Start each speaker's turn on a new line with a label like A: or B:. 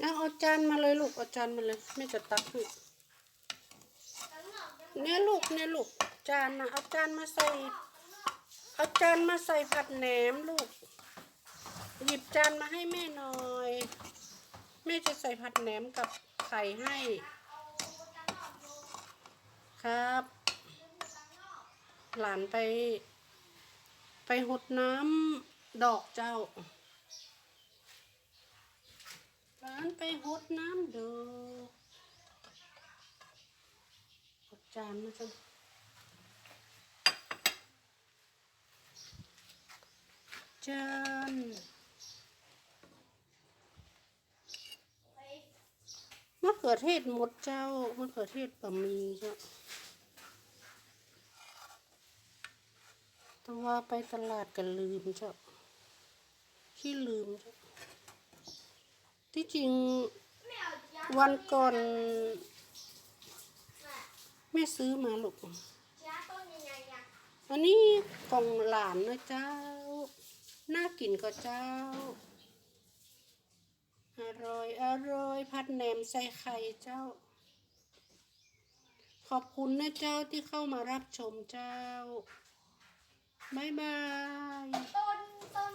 A: เอาเอาจานมาเลยลูกเอาจานมาเลยแม่จะตักให้เนี่ยลูกเนี่ยลูกจานนะเอาจานมาใส่เอาจานมาใส่ผัดแหนมลูก หยิบจานมาให้แม่หน่อยแม่จะใส่ผัดแหนมกับไข่ให้ ครับ หลานไป ไปหดน้ำดอกเจ้า หลานไปหดน้ำเดอกเอจานมาจังจานมะเขือเทศหมดเจ้ามะเขือเทศบะหมี่เจ้าแต่ว่าไปตลาดกันลืมเจ้าขี้ลืมเจ้า ที่จริง
B: ไม่เอาจ้า
A: วันก่อนแม่ซื้อมาลูก
B: จ้าต้นยังไงอะ
A: อันนี้ของหลานนะเจ้า น่ากินก็เจ้า อร่อย อร่อยผัดแหนมใส่ไข่เจ้า ขอบคุณนะเจ้าที่เข้ามารับชมเจ้า บ๊ายบาย
B: ต้นต้น